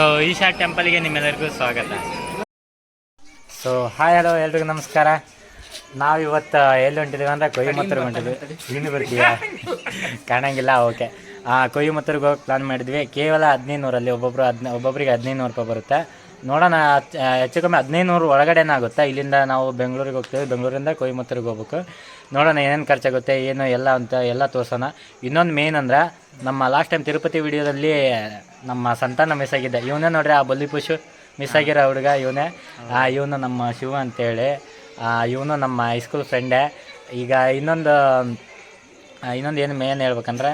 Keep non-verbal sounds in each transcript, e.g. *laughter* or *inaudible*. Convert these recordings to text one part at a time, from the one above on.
So Isha ಟೆಂಪಲ್ಗೆ ನಿಮ್ಮೆಲ್ಲರಿಗೂ ಸ್ವಾಗತ. ಸೊ ಹಾಯ್ ಹಲೋ ಎಲ್ರಿಗೂ ನಮಸ್ಕಾರ. ನಾವು ಇವತ್ತು ಎಲ್ಲಿ ಹೊಂಟಿದ್ದೀವಿ ಅಂದರೆ ಕೊಯ್ಯಮತ್ತೂರಿಗೆ ಹೊಂಟಿದ್ವಿ. ಇನ್ನು ಬರ್ತೀವಿ ಕಾಣಂಗಿಲ್ಲ, ಓಕೆ. ಕೊಯ್ಯಮತ್ತೂರಿಗೆ ಹೋಗಿ ಪ್ಲಾನ್ ಮಾಡಿದ್ವಿ. ಕೇವಲ ಹದಿನೈದು ನೂರಲ್ಲಿ ಒಬ್ಬೊಬ್ರು ಹದಿನ ಒಬ್ಬೊಬ್ಬರಿಗೆ ಹದಿನೈದು ನೂರು ರೂಪಾಯಿ ಬರುತ್ತೆ. ನೋಡೋಣ ಹೆಚ್ಚು ಕಮ್ಮಿ ಹದಿನೈದು ನೂರು ಒಳಗಡೆನೇ ಆಗುತ್ತೆ? ಇಲ್ಲಿಂದ ನಾವು ಬೆಂಗಳೂರಿಗೆ ಹೋಗ್ತೀವಿ. ಬೆಂಗಳೂರಿಂದ ಕೊಯ್ಯಮತ್ತೂರಿಗೆ ಹೋಗ್ಬೇಕು. ನೋಡೋಣ ಏನೇನು ಖರ್ಚಾಗುತ್ತೆ ಏನು ಎಲ್ಲ ಅಂತ ಎಲ್ಲ ತೋರಿಸೋಣ. ಇನ್ನೊಂದು ಮೇನ್ ಅಂದ್ರೆ ನಮ್ಮ ಲಾಸ್ಟ್ ಟೈಮ್ ತಿರುಪತಿ ವಿಡಿಯೋದಲ್ಲಿ ನಮ್ಮ ಸಂತಾನ ಮಿಸ್ ಆಗಿದ್ದೆ. ಇವನೇ ನೋಡ್ರಿ ಆ ಬಲ್ಲಿ ಪುಷು ಮಿಸ್ ಆಗಿರೋ ಹುಡುಗ ಇವನೇ. ಇವನು ನಮ್ಮ ಶಿವ ಅಂತೇಳಿ. ಇವನು ನಮ್ಮ ಹೈಸ್ಕೂಲ್ ಫ್ರೆಂಡೇ ಈಗ ಇನ್ನೊಂದು ಇನ್ನೊಂದು ಏನು ಮೇನ್ ಹೇಳ್ಬೇಕಂದ್ರೆ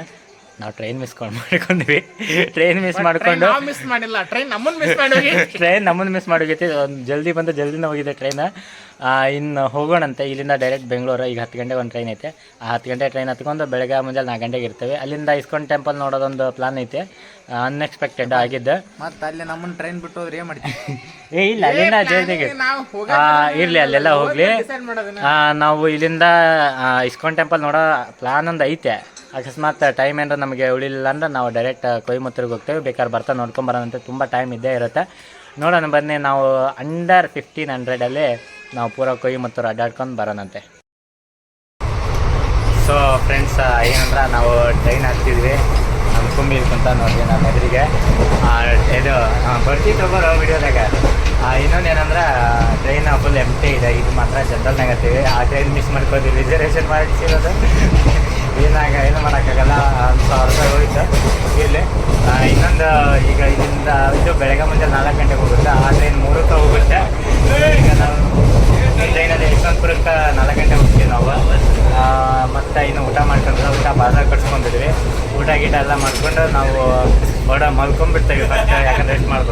ನಾವು ಟ್ರೈನ್ ಮಿಸ್ ಮಾಡ್ಕೊಂಡಿವಿ. ಟ್ರೈನ್ ಮಿಸ್ ಮಾಡ್ಕೊಂಡು ಮಿಸ್ ಮಾಡಿಲ್ಲ. ಟ್ರೈನ್ ನಮ್ಮನ್ನ ಮಿಸ್ ಮಾಡಿ ಟ್ರೈನ್ ನಮ್ಮನ್ನು ಮಿಸ್ ಮಾಡೋಗೈತಿ ಒಂದು ಜಲ್ದಿ ಬಂದು ಜಲ್ದಿನ ಹೋಗಿದೆ ಟ್ರೈನ್ ಇನ್ನು ಹೋಗೋಣಂತೆ. ಇಲ್ಲಿಂದ ಡೈರೆಕ್ಟ್ ಬೆಂಗಳೂರು. ಈಗ ಹತ್ತು ಗಂಟೆಗೆ ಒಂದು ಟ್ರೈನ್ ಐತೆ. ಆ ಹತ್ತು ಗಂಟೆ ಟ್ರೈನ್ ಹತ್ಕೊಂಡು ಬೆಳಗ್ಗೆ ಮುಂಜಾನೆ ನಾಲ್ಕು ಗಂಟೆಗೆ ಇರ್ತೇವೆ. ಅಲ್ಲಿಂದ ಇಸ್ಕಾನ್ ಟೆಂಪಲ್ ನೋಡೋದೊಂದು ಪ್ಲಾನ್ ಐತೆ. ಅನ್ಎಕ್ಸ್ಪೆಕ್ಟೆಡ್ ಆಗಿದ್ದು. ಮತ್ತೆ ಅಲ್ಲಿ ನಮ್ಮನ್ನ ಟ್ರೈನ್ ಬಿಟ್ಟು ಹೋದ್ರೆ ಏನು ಮಾಡ್ತೀವಿ? ಏ ಇಲ್ಲ. ಅಲ್ಲಿಂದ ಜಲ್ದಿಗೆ ಇರಲಿ. ಅಲ್ಲೆಲ್ಲ ಹೋಗಲಿ. ನಾವು ಇಲ್ಲಿಂದ ಇಸ್ಕಾನ್ ಟೆಂಪಲ್ ನೋಡೋ ಪ್ಲಾನ್ ಒಂದು ಐತೆ. ಅಕಸ್ಮಾತ್ ಟೈಮ್ ಏನಾರ ನಮಗೆ ಉಳಿಲಿಲ್ಲ ಅಂದ್ರೆ ನಾವು ಡೈರೆಕ್ಟ್ ಕೊಯಮತ್ತೂರಿಗೆ ಹೋಗ್ತೇವೆ. ಬೇಕಾದ್ರೆ ಬರ್ತಾ ನೋಡ್ಕೊಂಬರೋಣಂತೆ ತುಂಬ ಟೈಮ್ ಇದ್ದೇ ಇರುತ್ತೆ. ನೋಡೋಣ ಬನ್ನಿ ನಾವು ಅಂಡರ್ ಫಿಫ್ಟೀನ್ ಹಂಡ್ರೆಡಲ್ಲಿ ನಾವು ಪೂರ ಕೊಯಮತ್ತೂರು ಅಡ್ಡಾಡ್ಕೊಂಡು ಬರೋಣಂತೆ. ಸೊ ಫ್ರೆಂಡ್ಸ್ ಏನಂದ್ರೆ ನಾವು ಟ್ರೈನ್ ಹತ್ತಿದ್ವಿ. ಕುಂಬಿ ಇರ್ಕೊಂತ ನೋಡಿದ್ವಿ ನಮ್ಮ ಎದುರಿಗೆ. ಇದು ಆ, ಬರ್ತೀವಿ ತಗೋರೋ ವಿಡಿಯೋದಾಗ. ಇನ್ನೊಂದು ಏನಂದ್ರೆ ಟ್ರೈನ್ ಫುಲ್ ಎಂಟಿ ಇದೆ. ಇದು ಮಾತ್ರ ಜನರಲ್ನಾಗ ಹತ್ತೀವಿ. ಆ ಟ್ರೈನ್ ಮಿಸ್ ಮಾಡ್ಕೋತೀವಿ. ರಿಸರ್ವೇಷನ್ ಮಾಡಿಸಿರೋದು. ಏನಾಗ ಏನು ಮಾಡೋಕ್ಕಾಗಲ್ಲ ಒಂದು ಸಾವಿರ ರೂಪಾಯಿ ಹೋಯ್ತು ಇಲ್ಲಿ. ಇನ್ನೊಂದು ಈಗ ಇಲ್ಲಿಂದ ಇದು ಬೆಳಗ್ಗೆ ಮುಂಜಾನೆ ನಾಲ್ಕು ಗಂಟೆಗೆ ಹೋಗುತ್ತೆ. ಆ ಟ್ರೈನ್ ಮೂರಕ್ಕೆ ಹೋಗುತ್ತೆ. ಈಗ ನಾವು ಟ್ರೈನಲ್ಲಿ ಯಶವಂತಪುರಕ್ಕೆ ನಾಲ್ಕು ಗಂಟೆ ಹೋಗ್ತೀವಿ ನಾವು. ಮತ್ತೆ ಇನ್ನು ಊಟ ಮಾಡ್ಕೊಂಡು ಊಟ ಬಾजार ಕಟ್ಸ್ಕೊಂಡಿದ್ವಿ. ಊಟ ಗೀಟ ಎಲ್ಲ ಮಾಡ್ಕೊಂಡು ನಾವು ಬಡ ಮಲ್ಕೊಂಡ್ಬಿಡ್ತೇವೆ ಫಸ್ಟ್ ಯಾಕಂದ್ರೆ ರೆಸ್ಟ್ ಮಾಡ್ಬೇಕು.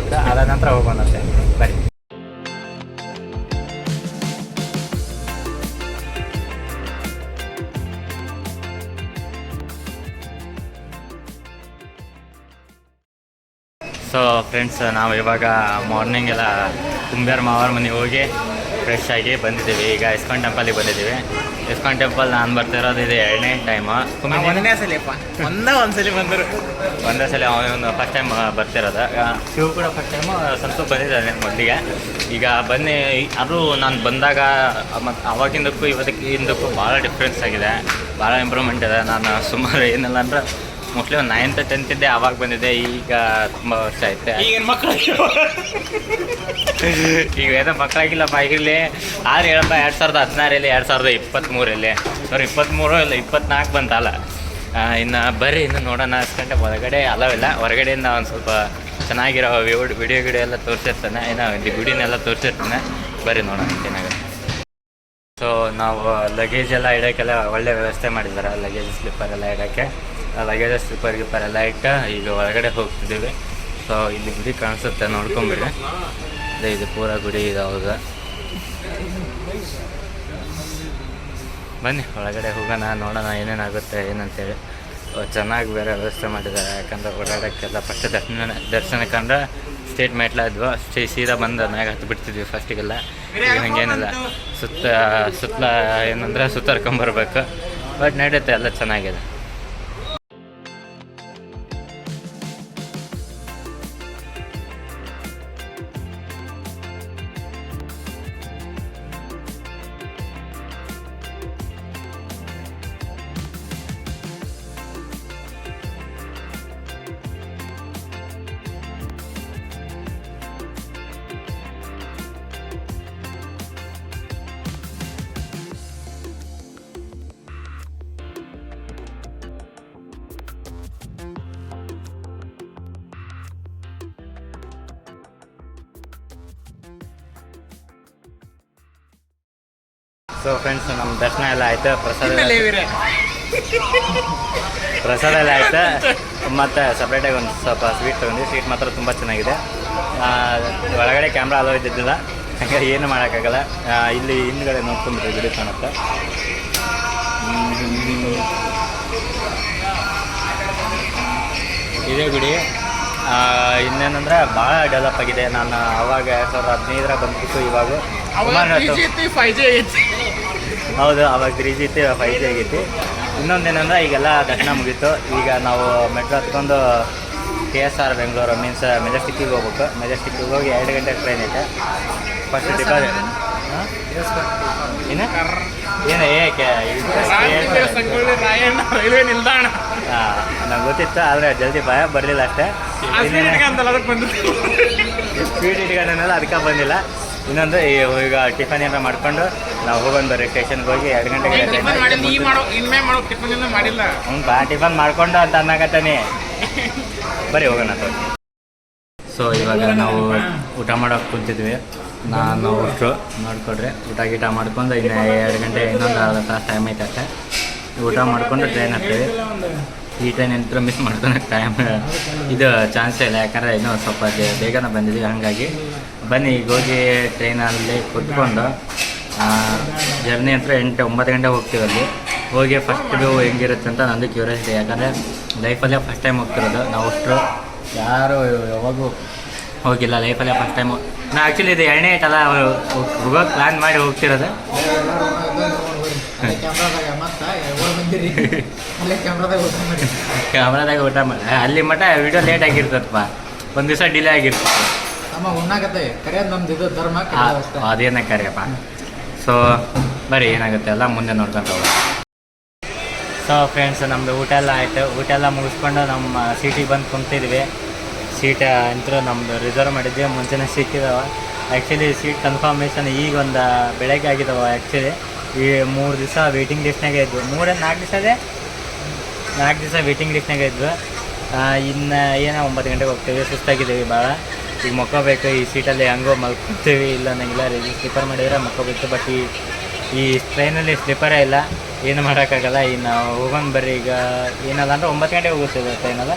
ಫ್ರೆಂಡ್ಸ್ ನಾವು ಇವಾಗ ಮಾರ್ನಿಂಗ್ ಎಲ್ಲ ಕುಂಬೇರ್ ಮಾವರ ಮನೆಗೆ ಹೋಗಿ ಫ್ರೆಶ್ ಆಗಿ ಬಂದಿದ್ದೀವಿ. ಈಗ ಇಸ್ಕಾನ್ ಟೆಂಪಲಿಗೆ ಬಂದಿದ್ದೀವಿ. ಇಸ್ಕಾನ್ ಟೆಂಪಲ್ ನಾನು ಬರ್ತಿರೋದು ಇದು ಎರಡನೇ ಟೈಮು ಒಂದನೇ ಸಲಿಪ್ಪ ಒಂದು ಒಂದ್ಸಲಿ ಬಂದರು. ಒಂದೇ ಸಲ ಅವನು ಫಸ್ಟ್ ಟೈಮ್ ಬರ್ತಿರೋದು. ಶಿವ ಕೂಡ ಫಸ್ಟ್ ಟೈಮು ಸ್ವಲ್ಪ ಬಂದಿದ್ದಾನೆ ಮೊದಲಿಗೆ. ಈಗ ಬನ್ನಿ ಅದು ನಾನು ಬಂದಾಗ ಮತ್ತು ಅವಾಗಿಂದಕ್ಕೂ ಇವತ್ತಿಗೆ ಹಿಂದಕ್ಕೂ ಭಾಳ ಡಿಫ್ರೆನ್ಸ್ ಆಗಿದೆ. ಭಾಳ ಇಂಪ್ರೂವ್ಮೆಂಟ್ ಇದೆ. ನಾನು ಸುಮಾರು ಏನಿಲ್ಲ ಅಂದ್ರೆ ಮೋಸ್ಟ್ಲಿ ಒಂದು ನೈನ್ತ್ ಟೆಂತ್ ಇದ್ದೆ ಅವಾಗ ಬಂದಿದ್ದೆ ಈಗ ತುಂಬ ವರ್ಷ ಆಯ್ತು. ಈಗಿನ ಮಕ್ಕಳು *laughs* ಈಗ ಏನೋ ಮಕ್ಕಳಾಗಿಲ್ಲ ಇಲ್ಲಿ ಆದ್ರೆ ಹೇಳಪ್ಪ ಎರಡು ಸಾವಿರದ ಹದಿನಾರಲ್ಲಿ ಎರಡು ಸಾವಿರದ ಇಪ್ಪತ್ತ್ಮೂರಲ್ಲಿ ಅವ್ರು ಇಪ್ಪತ್ತ್ಮೂರು ಇಲ್ಲ ಇಪ್ಪತ್ನಾಲ್ಕು ಬಂತಲ್ಲ. ಇನ್ನು ಬರ್ರಿ ಇನ್ನು ನೋಡೋಣ ಅನ್ಸ್ಕೊಂಡೆ ಹೊರಗಡೆ ಅಲವಿಲ್ಲ ಹೊರಗಡೆಯಿಂದ ಒಂದು ಸ್ವಲ್ಪ ಚೆನ್ನಾಗಿರೋ ವಿಡಿಯೋ ಗಿಡಿಯೋ ಎಲ್ಲ ತೋರಿಸಿರ್ತಾನೆ. ಏನೋ ಇಲ್ಲಿ ಗುಡಿನೆಲ್ಲ ತೋರಿಸಿರ್ತಾನೆ. ಬರ್ರಿ ನೋಡೋಣ ಚೆನ್ನಾಗಿ ಸೊ ನಾವು ಲಗೇಜ್ ಎಲ್ಲ ಇಡೋಕ್ಕೆಲ್ಲ ಒಳ್ಳೆ ವ್ಯವಸ್ಥೆ ಮಾಡಿದ್ದಾರೆ ಲಗೇಜ್ ಸ್ಲಿಪ್ಪರ್ ಎಲ್ಲ ಇಡೋಕ್ಕೆ. ಲಗೇಜ್ ಸ್ಲಿಪ್ಪರ್ ಗಿಪ್ಪರ್ ಎಲ್ಲ ಇಟ್ಟು ಈಗ ಒಳಗಡೆ ಹೋಗ್ತಿದ್ದೀವಿ. ಸೊ ಇಲ್ಲಿ ಗುಡಿ ಕಾಣಿಸುತ್ತೆ, ನೋಡ್ಕೊಂಬಿಡಿ. ಅದೇ, ಇದು ಪೂರ ಗುಡಿ, ಇದೆ ಅವಾಗ ಬನ್ನಿ, ಒಳಗಡೆ ಹೋಗೋಣ, ನೋಡೋಣ ಏನೇನಾಗುತ್ತೆ, ಏನಂತೇಳಿ. ಚೆನ್ನಾಗಿ ಬೇರೆ ವ್ಯವಸ್ಥೆ ಮಾಡಿದ್ದಾರೆ, ಯಾಕಂದ್ರೆ ಓಡಾಡೋಕ್ಕೆಲ್ಲ ಫಸ್ಟ್ ದರ್ಶನ ದರ್ಶನಕ್ಕಂದ್ರೆ ಸ್ಟೇಟ್ ಮೆಟ್ಲ ಇದ್ವು ಸ್ಟೇ ಸೀದಾ ಬಂದು ಮ್ಯಾಗ ಹತ್ತು ಬಿಡ್ತಿದ್ವಿ ಫಸ್ಟಿಗೆಲ್ಲ ಹಂಗೇನಿಲ್ಲ. ಸುತ್ತ, ಸುತ್ತಲ, ಏನಂದ್ರೆ ಸುತ್ತರ್ಕೊಂಬರ್ಬೇಕು ಬಟ್ ನಡೆಯುತ್ತೆ ಎಲ್ಲ ಚೆನ್ನಾಗಿದೆ. ಸೊ ಫ್ರೆಂಡ್ಸ್ ನಮ್ಮ ದರ್ಶನ ಎಲ್ಲ ಆಯ್ತು. ಪ್ರಸಾದ *laughs* ಪ್ರಸಾದ ಎಲ್ಲ ಆಯ್ತು. ಮತ್ತು ಸಪ್ರೇಟಾಗಿ ಒಂದು ಸ್ವಲ್ಪ ಸ್ವೀಟ್ ತೊಗೊಂಡು ಸ್ವೀಟ್ ಮಾತ್ರ ತುಂಬ ಚೆನ್ನಾಗಿದೆ. ಒಳಗಡೆ ಕ್ಯಾಮ್ರಾ ಅಲೋ ಇದ್ದಿದ್ದಿಲ್ಲ. ಹಾಗಾಗಿ ಏನು ಮಾಡೋಕ್ಕಾಗಲ್ಲ. ಇಲ್ಲಿ ಹಿಂದ್ಗಡೆ ನೋಡ್ಕೊಂಡ್ರೆ ಬಿಡಿ ಕಾಣುತ್ತೆ. ಇದೇ ಗುಡಿ ಇನ್ನೇನಂದ್ರೆ ಭಾಳ ಡೆವಲಪ್ ಆಗಿದೆ. ನಾನು ಅವಾಗ ಎರಡು ಸಾವಿರದ ಹದಿನೈದರ ಬಂದ್ಬಿಟ್ಟು ಇವಾಗ ಹೌದು ಅವಾಗ ತ್ರೀ ಜಿ ಇತ್ತು ಫೈವ್ ಜಿ ಆಗೈತಿ. ಇನ್ನೊಂದೇನಂದ್ರೆ ಈಗೆಲ್ಲ ದರ್ಶನ ಮುಗೀತು. ಈಗ ನಾವು ಮೆಟ್ರೋ ಹತ್ಕೊಂಡು K S R Bengaluru means ಮೆಜೆಸ್ಟಿಕ್ಕಿಗೆ ಹೋಗ್ಬೇಕು. ಮೆಜೆಸ್ಟಿಕ್ಕಿಗೆ ಹೋಗಿ ಎರಡು ಗಂಟೆ ಟ್ರೈನ್ ಐತೆ. ಫಸ್ಟ್ ಡಿಪಾಸಿಟ್ ಹಾಂ? ಏನು? ಏನು ಏಕೆ ರೈಲ್ವೆ ನಿಲ್ದಾಣ. ನಂಗೆ ಗೊತ್ತಿತ್ತು ಆದರೆ ಜಲ್ದಿ ಭಯ ಬರಲಿಲ್ಲ ಅಷ್ಟೇ. ಸ್ಪೀಡ್ ಇಟ್ಕೊಂಡಲ್ಲ ಅದಕ್ಕೆ ಬಂದಿಲ್ಲ. ಇನ್ನೊಂದು ಈಗ ಟಿಫನ್ ಏನಾರ ಮಾಡ್ಕೊಂಡು ನಾವು ಹೋಗೋಣ ಬರ್ರಿ ಸ್ಟೇಷನ್ಗೆ ಹೋಗಿ ಎರಡು ಗಂಟೆಗೆ ಮಾಡಿಲ್ಲ ಹ್ಞೂ ಬಾ ಟಿಫನ್ ಮಾಡ್ಕೊಂಡು ಅಂತ ಅನ್ನಾಗತ್ತಾನೆ ಬರೀ ಹೋಗೋಣ ಸೊ ಇವಾಗ ನಾವು ಊಟ ಮಾಡೋಕೆ ಕುಂತಿದ್ವಿ. ನಾನು ಅಷ್ಟು ನೋಡ್ಕೊಡ್ರಿ ಊಟ ಗೀಟ ಮಾಡ್ಕೊಂಡು ಇನ್ನು ಎರಡು ಗಂಟೆ ಇನ್ನೊಂದು ಅರ್ಧ ತಾಸು ಟೈಮ್ ಐತೆ ಅಷ್ಟೇ ಊಟ ಮಾಡ್ಕೊಂಡು ಟ್ರೈನ್ ಹತ್ತೀವಿ. ಈ ಟ್ರೈನ್ ಎಂತ್ರ ಮಿಸ್ ಮಾಡ್ಕೊಳಕ್ಕೆ ಟೈಮ್ ಇದು ಚಾನ್ಸೇ ಇಲ್ಲ ಯಾಕಂದರೆ ಇನ್ನೂ ಸ್ವಲ್ಪ ಬೇಗನೆ ಬಂದಿದ್ವಿ ಹಾಗಾಗಿ ಬನ್ನಿ ಈಗ ಹೋಗಿ ಟ್ರೈನಲ್ಲಿ ಕುತ್ಕೊಂಡು ಜರ್ನಿ ಹತ್ರ ಎಂಟು, ಒಂಬತ್ತು ಗಂಟೆ ಹೋಗ್ತೀವಿ ಅಲ್ಲಿ. ಹೋಗಿ ಫಸ್ಟ್ ವ್ಯೂ ಹೆಂಗಿರುತ್ತೆ ಅಂತ ನಂದು ಕ್ಯೂರಿಯಾಸಿಟಿ ಯಾಕಂದರೆ ಲೈಫಲ್ಲೇ ಫಸ್ಟ್ ಟೈಮ್ ಹೋಗ್ತಿರೋದು. ನಾವು ಅಷ್ಟರು ಯಾರು ಯಾವಾಗೂ ಹೋಗಿಲ್ಲ ಲೈಫಲ್ಲೇ ಫಸ್ಟ್ ಟೈಮು ನಾ ಆ್ಯಕ್ಚುಲಿ ಇದು ಎರಡನೇ ಐಟಲ್ಲ ಹೋಗೋಕೆ ಪ್ಲ್ಯಾನ್ ಮಾಡಿ ಹೋಗ್ತಿರೋದು. *laughs* ಕ್ಯಾಮ್ರಾದಾಗ ಊಟ ಮಾಡಿ. ಅಲ್ಲಿ ಮಟ್ಟ ವಿಡಿಯೋ ಲೇಟ್ ಆಗಿರ್ತದಪ್ಪ. ಒಂದು ದಿವಸ ಡಿಲೇ ಆಗಿರ್ತದೆ. ನಮ್ಮ ಉಣ್ಣಾಗತ್ತೆ. ನಮ್ದು ಇದು ಧರ್ಮ ಅದೇನ ಕರಿಯಪ್ಪ. ಸೊ ಬರೀ ಏನಾಗುತ್ತೆ ಎಲ್ಲ ಮುಂದೆ ನೋಡ್ಕೊಂಡು ಹೋಗೋಣ. ಸೊ ಫ್ರೆಂಡ್ಸ್ ನಮ್ಮದು ಊಟ ಎಲ್ಲ ಆಯಿತು. ಊಟ ಎಲ್ಲ ಮುಗಿಸ್ಕೊಂಡು ನಮ್ಮ ಸೀಟಿಗೆ ಬಂದು ಕುಂತಿದ್ವಿ. ಸೀಟ್ ಅಂತೂ ನಮ್ಮದು ರಿಸರ್ವ್ ಮಾಡಿದ್ವಿ. ಮುಂಚೆನೇ ಸಿಕ್ಕಿದವ ಆ್ಯಕ್ಚುಲಿ ಸೀಟ್ ಕನ್ಫರ್ಮೇಷನ್ ಈಗ ಒಂದು ಬೆಳಗ್ಗೆ ಆಗಿದಾವ ಆ್ಯಕ್ಚುಲಿ ಈ ಮೂರು ದಿವಸ ವೇಟಿಂಗ್ ಲಿಸ್ಟ್ನಾಗೆ ಇದ್ವು. ಮೂರೇ ನಾಲ್ಕು ದಿವಸ ಅದೇ? ನಾಲ್ಕು ದಿವಸ ವೇಟಿಂಗ್ ಲಿಸ್ಟ್ನಾಗೆ ಇದ್ವು. ಇನ್ನು ಏನೋ ಒಂಬತ್ತು ಗಂಟೆಗೆ ಹೋಗ್ತೀವಿ. ಸುಸ್ತಾಗಿದ್ದೀವಿ ಭಾಳ. ಈಗ ಮಕ್ಕೋಬೇಕು ಈ ಸೀಟಲ್ಲಿ ಹೆಂಗೋ ಮಲ್ಕೊತೀವಿ, ಇಲ್ಲ ನಂಗಿಲ್ಲ ಸ್ಲಿಪ್ಪರ್ ಮಾಡಿದರೆ ಮಕ್ಕೋಬೇಕು ಬಟ್ ಈ ಈ ಟ್ರೈನಲ್ಲಿ ಸ್ಲಿಪ್ಪರೇ ಇಲ್ಲ, ಏನು ಮಾಡೋಕ್ಕಾಗಲ್ಲ ಇನ್ನು ಹೋಗೋಣ ಬರ್ರಿ, ಈಗ ಏನಲ್ಲ ಅಂದರೆ ಒಂಬತ್ತು ಗಂಟೆಗೆ ಹೋಗುತ್ತೆ ಇದು ಟ್ರೈನಲ್ಲ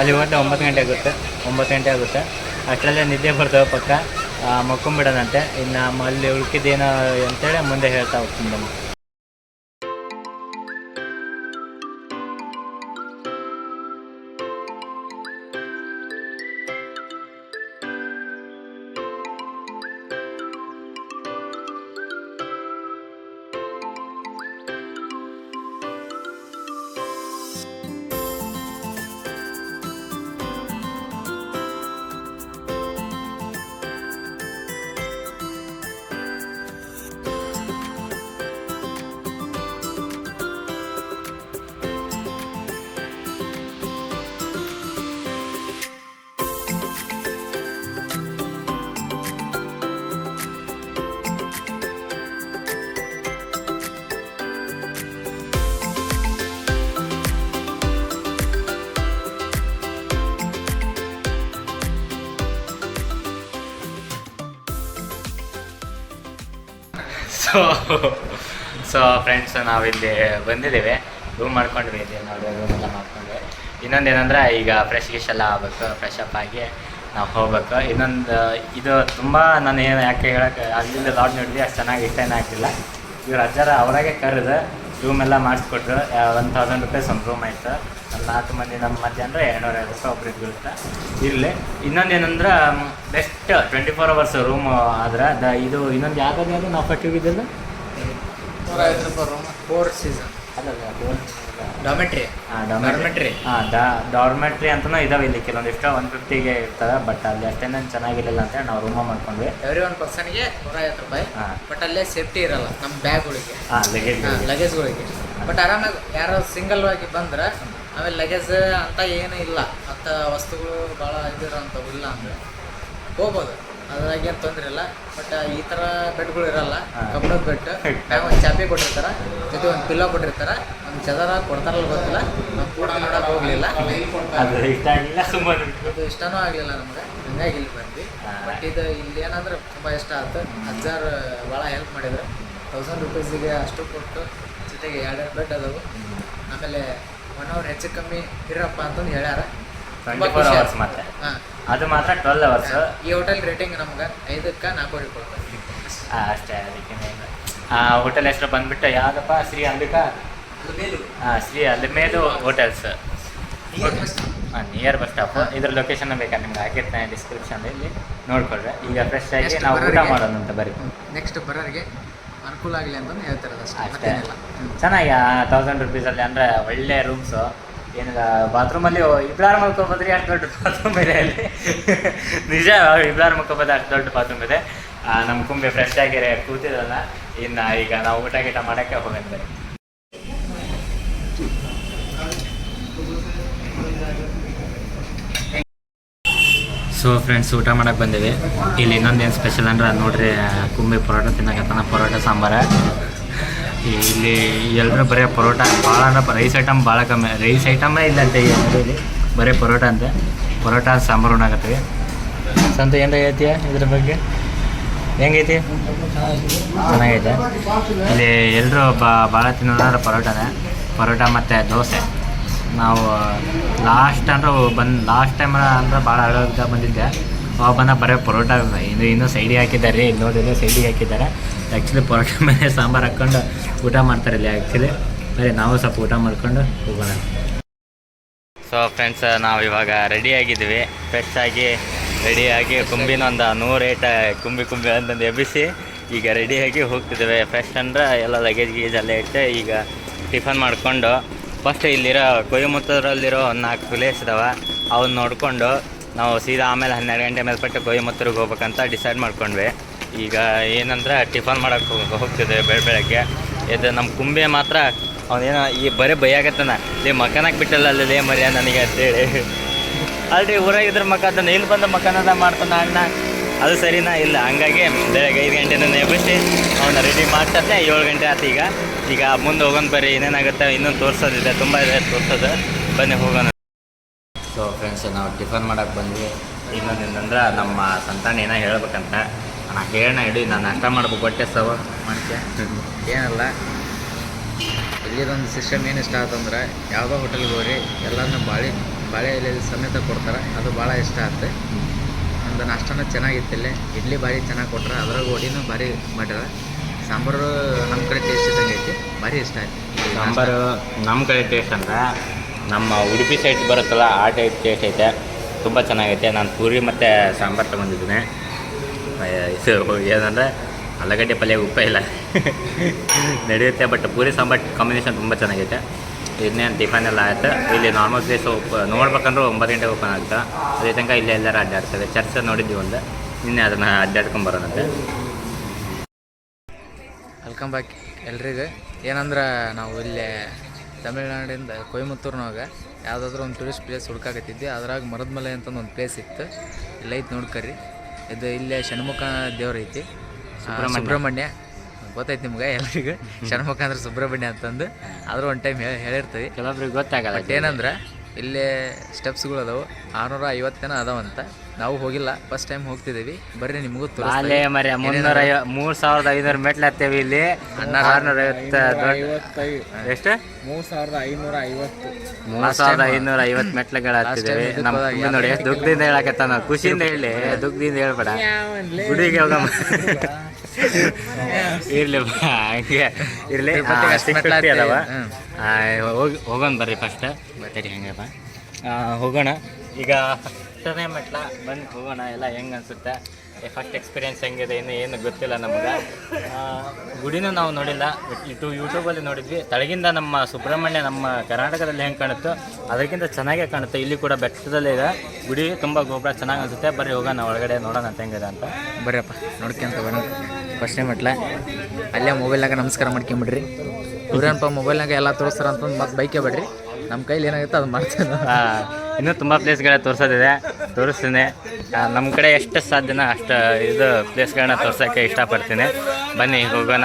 ಅಲ್ಲಿ. ಹೋದ್ರೆ ಒಂಬತ್ತು ಗಂಟೆ ಆಗುತ್ತೆ, ಒಂಬತ್ತು ಗಂಟೆ ಆಗುತ್ತೆ. ಅಷ್ಟರಲ್ಲೇ ನಿದ್ದೆ ಬರ್ತವೆ ಪಕ್ಕ ಮಕ್ಕೊಂಬಿಡೋದಂತೆ ಇನ್ನು ಅಲ್ಲಿ ಉಳ್ಕಿದ್ದೇನೋ ಅಂತೇಳಿ ಮುಂದೆ ಹೇಳ್ತಾ ಹೋಗ್ತೀನಿ ಬನ್ನಿ. ಸೊ ಸೊ ಫ್ರೆಂಡ್ಸ್ ನಾವಿಲ್ಲಿ ಬಂದಿದ್ದೀವಿ. ರೂಮ್ ಮಾಡ್ಕೊಂಡ್ವಿ, ಇಲ್ಲಿ ನಾವು ರೂಮ್ ಎಲ್ಲ ಮಾಡ್ಕೊಂಡ್ವಿ. ಇನ್ನೊಂದು ಏನಂದ್ರೆ, ಈಗ ಫ್ರೆಶ್ ಗಿಶ್ ಎಲ್ಲ ಆಗ್ಬೇಕು ಫ್ರೆಶ್ ಅಪ್ ಆಗಿ ನಾವು ಹೋಗ್ಬೇಕು. ಇನ್ನೊಂದು, ಇದು ತುಂಬ ನಾನು ಏನು ಯಾಕೆ ಹೇಳಕ್ಕೆ ಅಲ್ಲಿಂದ ಲಾಡ್ ನೋಡಿದ್ವಿ, ಅಷ್ಟು ಚೆನ್ನಾಗಿ ಇಷ್ಟೇನೂ ಆಗ್ತಿಲ್ಲ ಇವ್ರು ಅಜ್ಜಾರ ಅವರಾಗೆ ಕರೆದು ರೂಮ್ ಎಲ್ಲ ಮಾಡಿಸ್ಕೊಟ್ರು. ಒನ್ ತೌಸಂಡ್ ರುಪೀಸ್ ಒಂದು ರೂಮ್ ಆಯಿತು. ಒಂದು ನಾಲ್ಕು ಮಂದಿ ನಮ್ಮ ಮಧ್ಯ ಅಂದರೆ ಎರಡುನೂರ ಐವತ್ತು ರೂಪಾಯಿ ಒಬ್ಬರಿಗೆ ಬೀಳುತ್ತೆ ಇರಲಿ. ಇನ್ನೊಂದು ಏನಂದ್ರೆ best twenty four hours room ಆದ್ರೆ ದ ಇದು ಇನ್ನೊಂದು ಯಾವ್ದು ಯಾವುದು ನಾವು ಫಸ್ಟ್ ಫೋರ್ ನೂರ ಐವತ್ತು ರೂಪಾಯಿ room four season dormitory dormitory ಹಾಂ ಡಾರ್ಮೆಟ್ರಿ ಅಂತಲೂ ಇದಾವೆ ಇಲ್ಲಿ. ಕೆಲವೊಂದಿಷ್ಟು ಒನ್ ಫಿಫ್ಟಿಗೆ ಇರ್ತದೆ ಬಟ್ ಅಲ್ಲಿ ಅಷ್ಟೇನು ಚೆನ್ನಾಗಿರಲಿಲ್ಲ ಅಂತ ನಾವು ರೂಮ ಮಾಡ್ಕೊಂಡ್ವಿ. ಎವ್ರಿ ಒನ್ ಪರ್ಸನ್ಗೆ ನೂರ ಐವತ್ತು ರೂಪಾಯಿ. ಹಾಂ ಬಟ್ ಅಲ್ಲೇ ಸೇಫ್ಟಿ ಇರಲ್ಲ ನಮ್ಮ ಬ್ಯಾಗ್ಗಳಿಗೆ. ಹಾಂ ಲಗೇಜ್ ಲಗೇಜ್ಗಳಿಗೆ ಬಟ್ ಆರಾಮಾಗಿ ಯಾರೋ ಸಿಂಗಲ್ ಆಗಿ ಬಂದ್ರೆ ಆಮೇಲೆ ಲಗೇಜ್ ಅಂತ ಏನು ಇಲ್ಲ. ಅಂತ ವಸ್ತುಗಳು ಭಾಳ ಇದಿರೋಂಥವು ಇಲ್ಲ ಅಂದರೆ ಹೋಗ್ಬೋದು. ಅದ್ರಾಗ ಏನು ತೊಂದರೆ ಇಲ್ಲ. ಬಟ್ ಈ ಥರ ಬೆಡ್ಗಳು ಇರಲ್ಲ. ಕಬ್ಬಣದ ಬೆಡ್ *laughs* ಒಂದು ಚಾಪಿ ಕೊಟ್ಟಿರ್ತಾರ. ಜೊತೆ ಒಂದು ಪಿಲ್ಲೋ ಕೊಟ್ಟಿರ್ತಾರ. ಒಂದು ಚದರ ಕೊಡ್ತಾರಲ್ಲ ಗೊತ್ತಿಲ್ಲ. ನಾವು ಕೂಡ ನೋಡಕ್ಕೆ ಹೋಗಲಿಲ್ಲ. ಅದು ಇಷ್ಟ ಆಗಲಿಲ್ಲ ಸುಮ್ಮನೆ ಅದು ಇಷ್ಟನೂ ಆಗಲಿಲ್ಲ ನಮಗೆ. ಹಂಗಾಗಿ ಇಲ್ಲಿ ಬಂದ್ವಿ. ಬಟ್ ಇದು ಇಲ್ಲಿ ಏನಂದ್ರೆ ತುಂಬ ಇಷ್ಟ ಆಯ್ತು ಅಜ್ಜಾರು ಭಾಳ ಹೆಲ್ಪ್ ಮಾಡಿದ್ರು. ತೌಸಂಡ್ ರುಪೀಸಿಗೆ ಅಷ್ಟು ಕೊಟ್ಟು ಜೊತೆಗೆ ಎರಡೆರಡು ಬೆಡ್ ಅದಾವು. ಆಮೇಲೆ ಒನ್ ಅವರ್ ಹೆಚ್ಚು ಕಮ್ಮಿ ಇರಪ್ಪ ಅಂತಂದು ಹೇಳ್ಯಾರ. ಹಾಂ. ಅದು ಮಾತ್ರ ಟ್ವೆಲ್ ಅವರ್ಸ್ ಈ ಹೋಟೆಲ್ ರೇಟಿಂಗ್ ನಮ್ಗೆ ಐದಕ್ಕೆ ನಾಲ್ಕು ಕೊಡ್ತಾರೆ ಅಷ್ಟೇ ಅದಕ್ಕೆ ಆ ಹೋಟೆಲ್ ಹೆಸರು ಬಂದ್ಬಿಟ್ಟು ಯಾವುದಪ್ಪ? ಶ್ರೀ ಅಂಬಿಕಾ? ಹಾಂ ಶ್ರೀ ಅಲ್ಮೇಲು ಹೋಟೆಲ್ಸ್ ಹಾಂ ನಿಯರ್ ಬಸ್ ಸ್ಟಾಪ್ ಇದ್ರ ಲೊಕೇಶನ್ ಬೇಕಾ ನಿಮ್ಗೆ? ಹಾಕಿರ್ತಾನೆ ಡಿಸ್ಕ್ರಿಪ್ಷನ್ ಇಲ್ಲಿ ನೋಡ್ಕೊಳ್ರೆ. ಈಗ ಫ್ರೆಶ್ ಆಗಿ ನಾವು ಊಟ ಮಾಡೋಣ ಅಂತ ಬರೀ. ನೆಕ್ಸ್ಟ್ ಬರೋರಿಗೆ ಅನುಕೂಲ ಆಗಲಿ ಅಂತಂದು ಹೇಳ್ತಾರೆ ಅಷ್ಟೇ. ಚೆನ್ನಾಗಿ ಆ ಹ್ಮ್. ಚೆನ್ನಾಗಿ ತೌಸಂಡ್ ರುಪೀಸಲ್ಲಿ ಅಂದರೆ ಒಳ್ಳೆ ರೂಮ್ಸು ಏನಿಲ್ಲ ಬಾತ್ರೂಮಲ್ಲಿ ಇಬ್ಲಾರ್ ಮಲ್ಕೊಬೋದ್ರಿ ಅಷ್ಟು ದೊಡ್ಡ ಬಾತ್ರೂಮ್ ಇದೆ ಅಲ್ಲಿ. ನಿಜ ಇಬ್ಲಾರ್ ಮಲ್ಕೊಬೋದು ಅಷ್ಟು ದೊಡ್ಡ ಬಾತ್ರೂಮ್ ಇದೆ. ನಮ್ಮ ಕುಂಬೆ ಫ್ರೆಶ್ ಆಗಿ ಕೂತಿದಲ್ಲ ಇನ್ನು ಈಗ ನಾವು ಊಟ ಗೀಟ ಮಾಡೋಕ್ಕೆ ಹೋಗಂತೆ ಸೊ ಫ್ರೆಂಡ್ಸ್ ಊಟ ಮಾಡಕ್ಕೆ ಬಂದಿವಿ ಇಲ್ಲಿ ಇನ್ನೊಂದೇನು ಸ್ಪೆಷಲ್ ಅಂದ್ರೆ ನೋಡ್ರಿ ಕುಂಬೆ ಪರೋಟ ತಿನ್ನಕತ್ತಾನ, ಪರೋಟ ಸಾಂಬಾರ. ಇಲ್ಲಿ ಎಲ್ಲರೂ ಬರೀ ಪರೋಟ ಭಾಳ ಅಂದ್ರೆ ರೈಸ್ ಐಟಮ್ ಭಾಳ ಕಮ್ಮಿ. ರೈಸ್ ಐಟಮೇ ಇಲ್ಲ ಅಂತ ಅಂಗಡಿಯಲ್ಲಿ ಬರೀ ಪರೋಟ ಅಂತೆ. ಪರೋಟ, ಸಾಂಬಾರು ಉಣ್ಣಾಕತ್ತೀವಿ. ಸಂತ ಏನು ಹೇಳ್ತೀಯ ಇದ್ರ ಬಗ್ಗೆ? ಹೆಂಗೈತಿ? ಚೆನ್ನಾಗೈತೆ. ಇಲ್ಲಿ ಎಲ್ಲರೂ ಭಾಳ ತಿನ್ನೋದಂದ್ರೆ ಪರೋಟನೇ. ಪರೋಟ ಮತ್ತು ದೋಸೆ. ನಾವು, ಲಾಸ್ಟ್ ಅಂದ್ರೆ ಬಂದು ಲಾಸ್ಟ್ ಟೈಮ್ ಅಂದ್ರೆ ಭಾಳ ಹಳೋದ ಬಂದಿದ್ದೆ. ಅವಾಗ ಬರೋ ಪರೋಟ ಇದು ಇನ್ನೂ ಸೈಡಿಗೆ ಹಾಕಿದ್ದಾರೆ. ಇಲ್ಲಿ ನೋಡಿದ್ರೆ ಸೈಡಿಗೆ ಹಾಕಿದ್ದಾರೆ. ಆ್ಯಕ್ಚುಲಿ ಪರೋಟ ಮೇಲೆ ಸಾಂಬಾರು ಹಾಕ್ಕೊಂಡು ಊಟ ಮಾಡ್ತಾರೆ ಇಲ್ಲಿ ಆ್ಯಕ್ಚುಲಿ ಬರೀ ನಾವು ಸ್ವಲ್ಪ ಊಟ ಮಾಡ್ಕೊಂಡು ಹೋಗೋಣ. ಸೊ ಫ್ರೆಂಡ್ಸ್ ನಾವು ಇವಾಗ ರೆಡಿ ಆಗಿದ್ದೀವಿ. ಫ್ರೆಶ್ ಆಗಿ ರೆಡಿಯಾಗಿ ಕುಂಬಿನ ಒಂದು ನೂರು ಏಟ ಕುಂಬಿ ಕುಂಬಿ ಅಂತಂದು ಎಬ್ಬಿಸಿ ಈಗ ರೆಡಿಯಾಗಿ ಹೋಗ್ತಿದ್ದೇವೆ. ಫ್ರೆಶ್ ಅಂದ್ರೆ ಎಲ್ಲ ಲಗೇಜ್ ಗೀಜ್ ಎಲ್ಲ ಇಟ್ಟು ಈಗ ಟಿಫನ್ ಮಾಡಿಕೊಂಡು ಫಸ್ಟ್ ಇಲ್ಲಿರೋ ಕೊಯಮತ್ತೂರಲ್ಲಿರೋ ಒಂದು ನಾಲ್ಕು ಪ್ಲೇಸ್ ಇದಾವೆ. ಅವನ್ನ ನೋಡಿಕೊಂಡು ನಾವು ಸೀದಾ ಆಮೇಲೆ ಹನ್ನೆರಡು ಗಂಟೆ ಮೇಲ್ಪಟ್ಟು ಕೊಯಮತ್ತೂರಿಗೆ ಹೋಗ್ಬೇಕಂತ ಡಿಸೈಡ್ ಮಾಡ್ಕೊಂಡ್ವಿ. ಈಗ ಏನಂದ್ರೆ ಟಿಫನ್ ಮಾಡೋಕ್ಕೆ ಹೋಗ್ತಿದ್ದೆ ಬೆಳೆ ಬೆಳ, ಬೆಳಗ್ಗೆ. ಇದು ನಮ್ಮ ಕುಂಬೆ ಮಾತ್ರ ಅವನೇನೋ ಈ ಬರೀ ಬೈಯಾಗತ್ತಾನ ಲೇ ಮಕನಕ್ಕೆ ಬಿಟ್ಟಲ್ಲ ಅಲ್ಲಿ ಮರ್ಯ ನನಗೆ ಅಂತೇಳಿ. ಅಲ್ರಿ ಊರಾಗಿದ್ರ ಮಕ ಅದನ್ನ ಇಲ್ಲಿ ಬಂದ ಮಕನದ ಮಾಡ್ತಾನ ಅಣ್ಣ? ಅದು ಸರಿನಾ? ಇಲ್ಲ, ಹಂಗಾಗಿ ಬೆಳಗ್ಗೆ ಐದು ಗಂಟೆನ ಎಬ್ಬಿಸಿ ಅವನ್ನ ರೆಡಿ ಮಾಡ್ತಾನೆ ಏಳು ಗಂಟೆ ಆತ ಈಗ. ಈಗ ಮುಂದೆ ಹೋಗೋಣ ಬರ್ರಿ ಏನೇನಾಗುತ್ತೆ ಇನ್ನೊಂದು ತೋರಿಸೋದಿದೆ, ತುಂಬ ಇದೆ, ತೋರ್ಸೋದು. ಬನ್ನಿ ಹೋಗೋಣ. ಸೊ ಫ್ರೆಂಡ್ಸ್ ನಾವು ಟಿಫನ್ ಮಾಡೋಕ್ಕೆ ಬಂದ್ವಿ. ಇನ್ನೊಂದು ಏನಂದ್ರೆ ನಮ್ಮ ಸಂತಾನ ಏನೋ ಹೇಳ್ಬೇಕಂತ. ನಾನು ಹೇಳೋಣ ಇಡೀ, ನಾನು ನಾಷ್ಟ ಮಾಡ್ಬೇಕು ಹೊಟ್ಟೆ ಸವ ಮನುಷ್ಯ ಏನಲ್ಲ. ಇಲ್ಲಿದೊಂದು ಸಿಸ್ಟಮ್ ಏನು ಇಷ್ಟ ಆತಂದ್ರೆ, ಯಾವುದೋ ಹೋಟೆಲ್ಗೆ ಹೋಗ್ರಿ ಎಲ್ಲನೂ ಬಾಳೆ ಬಾಳೆ ಎಲೆ ಸಮೇತ ಕೊಡ್ತಾರೆ. ಅದು ಭಾಳ ಇಷ್ಟ ಆಗುತ್ತೆ ಒಂದು ನಷ್ಟನೂ ಚೆನ್ನಾಗಿತ್ತಿಲ್ಲ ಇಡ್ಲಿ ಭಾರಿ ಚೆನ್ನಾಗಿ ಕೊಟ್ರೆ, ಅದ್ರಾಗ ವಡಿನೂ ಭಾರಿ ಮಾಡ್ಯಾರ ಸಾಂಬಾರು ನಮ್ಮ ಕಡೆ ಟೇಸ್ಟ್ ಇದ್ದಂಗೆ ಐತಿ. ಭಾರಿ ಇಷ್ಟ ಆಯ್ತು. ಸಾಂಬಾರು ನಮ್ಮ ಕಡೆ ಟೇಸ್ಟ್ ಅಂದ್ರೆ ನಮ್ಮ ಉಡುಪಿ ಸೈಡ್ ಬರುತ್ತಲ್ಲ, ಆ ಟೈಪ್ ಟೇಸ್ಟ್ ಐತೆ. ತುಂಬ ಚೆನ್ನಾಗೈತೆ. ನಾನು ಪೂರಿ ಮತ್ತು ಸಾಂಬಾರು ತೊಗೊಂಡಿದ್ದೀನಿ. ಏನಂದರೆ ಆಲೂಗಡ್ಡೆ ಪಲ್ಯ ಉಪ್ಪೇ ಇಲ್ಲ. *laughs* ನಡೆಯುತ್ತೆ ಬಟ್ ಪೂರಿ ಸಾಂಬಾರು ಕಾಂಬಿನೇಷನ್ ತುಂಬ ಚೆನ್ನಾಗೈತೆ. ಇನ್ನೇನು ಟಿಫನ್ ಎಲ್ಲ ಆಯಿತು. ಇಲ್ಲಿ ನಾರ್ಮಲ್ ಪ್ಲೇಸ್ ನೋಡ್ಬೇಕಂದ್ರೆ ಒಂಬತ್ತು ಗಂಟೆಗೆ ಓಪನ್ ಆಗುತ್ತೆ. ಅದೇ ತನಕ ಇಲ್ಲೇ ಎಲ್ಲರೂ ಅಡ್ಡಾಡ್ತೇವೆ ಚರ್ಚ್ ನೋಡಿದ್ವಿ ಒಂದು. ನಿನ್ನೆ ಅದನ್ನು ಅಡ್ಡಾಡ್ಕೊಂಬರೋಣಂತೆ ವೆಲ್ಕಮ್ ಬ್ಯಾಕ್ ಎಲ್ರಿಗೂ. ಏನಂದ್ರೆ, ನಾವು ಇಲ್ಲೇ ತಮಿಳ್ನಾಡಿಂದ ಕೊಯಮತ್ತೂರ್ನಾಗ ಯಾವುದಾದ್ರೂ ಒಂದು ಟೂರಿಸ್ಟ್ ಪ್ಲೇಸ್ ಹುಡ್ಕಾಕತ್ತಿದ್ದೆ ಅದ್ರಾಗ ಮರದ್ಮಲೆ ಅಂತಂದು ಒಂದು ಪ್ಲೇಸ್ ಇತ್ತು. ಇಲ್ಲಿ ಐತೆ ನೋಡ್ಕರಿ ಇದು ಇಲ್ಲೇ ಷಣ್ಮುಖ ದೇವ್ರ ಐತಿ. ಸುಬ್ರಹ್ಮಣ್ಯ. ಗೊತ್ತೈತಿ ನಿಮ್ಗೆ ಎಲ್ರಿಗೂ? ಷಣ್ಮುಖ ಅಂದ್ರೆ ಸುಬ್ರಹ್ಮಣ್ಯ ಅಂತಂದು. ಆದರೂ ಒಂದು ಟೈಮ್ ಹೇಳಿರ್ತೀವಿ. ಕೆಲವೊಬ್ರಿಗೆ ಗೊತ್ತಾಗಲ್ಲ ಏನಂದ್ರೆ ಇಲ್ಲೇ ಸ್ಟೆಪ್ಸ್ಗಳು ಅದಾವೆ. ಆರುನೂರ ಐವತ್ತೇನೋ ಅದಾವಂತ. ನಾವು ಹೋಗಿಲ್ಲ ಫಸ್ಟ್ ಟೈಮ್ ಹೋಗ್ತಿದ್ದೀವಿ. ಬರ್ರಿ ನಿಮಗೂ ಅಲ್ಲೇ ಮರಿ ಮುನ್ನೂರ ಮೂರ್ ಮೂರು ಸಾವಿರದ ಐನೂರು ಮೆಟ್ಲು ಹತ್ತೇವಿ ಇಲ್ಲಿ. ಆರ್ನೂರ ಐವತ್ತು ಎಷ್ಟು? ಮೂರು ಸಾವಿರದ ಐನೂರ ಐವತ್ತು. ಮೂರ್ ಸಾವಿರದ ಐನೂರ ಐವತ್ತು ಮೆಟ್ಲುಗಳು last ಹತ್ತಿದ್ದೇವೆ ನಮ್ಮ ನೋಡಿ ಎಷ್ಟು ದುಃಖದಿಂದ ನಾವು. ಖುಷಿಯಿಂದ ಹೇಳಿ ದುಃಖದಿಂದ ಹೇಳ್ಬೇಡ. ಗುಡಿಗೆ ಹೋಗಮ್ಮ. ಇರ್ಲಿ ಹಂಗೆ. ಇರ್ಲಿ. ಅದಾವ. ಹೋಗಿ ಹೋಗೋಣ ಬರ್ರಿ ಫಸ್ಟ್ ಬರ್ತೀರಿ ಹಂಗಪ್ಪ ಹೋಗೋಣ. ಈಗ ಫಸ್ಟನೇ ಮೆಟ್ಲ. ಬಂದು ಹೋಗೋಣ ಎಲ್ಲ ಹೆಂಗೆ ಅನಿಸುತ್ತೆ? ಫಸ್ಟ್ ಎಕ್ಸ್ಪೀರಿಯೆನ್ಸ್ ಹೆಂಗಿದೆ ಇನ್ನು ಏನು ಗೊತ್ತಿಲ್ಲ ನಮಗೆ. ಗುಡಿನೂ ನಾವು ನೋಡಿಲ್ಲ. ಇಟ್ಟು ಯೂಟ್ಯೂಬಲ್ಲಿ ನೋಡಿದ್ವಿ. ತಳಗಿಂದ ನಮ್ಮ ಸುಬ್ರಹ್ಮಣ್ಯ ನಮ್ಮ ಕರ್ನಾಟಕದಲ್ಲಿ ಹೆಂಗೆ ಕಾಣುತ್ತೋ ಅದಕ್ಕಿಂತ ಚೆನ್ನಾಗೇ ಕಾಣುತ್ತೆ. ಇಲ್ಲಿ ಕೂಡ ಬೆಟ್ಟದಲ್ಲಿದೆ ಗುಡಿ ತುಂಬ ಗೋಪುರ ಚೆನ್ನಾಗಿ ಅನಿಸುತ್ತೆ. ಬರ್ರಿ ಹೋಗೋಣ ಒಳಗಡೆ ನೋಡೋಣ ಅಂತ ಹೆಂಗಿದೆ ಅಂತ. ಬರ್ರಿಯಪ್ಪ ನೋಡ್ಕೊಂತ ಬರೋಣ. ಫಸ್ಟ್ ಟೈಮ್ ಇಟ್ಲ ಅಲ್ಲೇ ಮೊಬೈಲ್ನಾಗ ನಮಸ್ಕಾರ ಮಾಡ್ಕೊಂಬಿಡ್ರಿ. ಇವ್ರೇನಪ್ಪ ಮೊಬೈಲ್ನಾಗ ಎಲ್ಲ ತೋರಿಸ್ತಾರ ಅಂತಂದು ಮತ್ತೆ ಬೈಕೇ ಬಿಡ್ರಿ. ನಮ್ಮ ಕೈಲಿ ಏನಾಗುತ್ತೆ ಅದು ಮಾಡ್ತೇನೆ. ಇನ್ನೂ ತುಂಬ ಪ್ಲೇಸ್ಗಳ ತೋರಿಸೋದಿದೆ. ತೋರಿಸ್ತೀನಿ. ನಮ್ಮ ಕಡೆ ಎಷ್ಟು ಸಾಧ್ಯನ ಅಷ್ಟು ಇದು ಪ್ಲೇಸ್ಗಳನ್ನ ತೋರ್ಸೋಕ್ಕೆ ಇಷ್ಟಪಡ್ತೀನಿ. ಬನ್ನಿ, ಹೋಗೋಣ.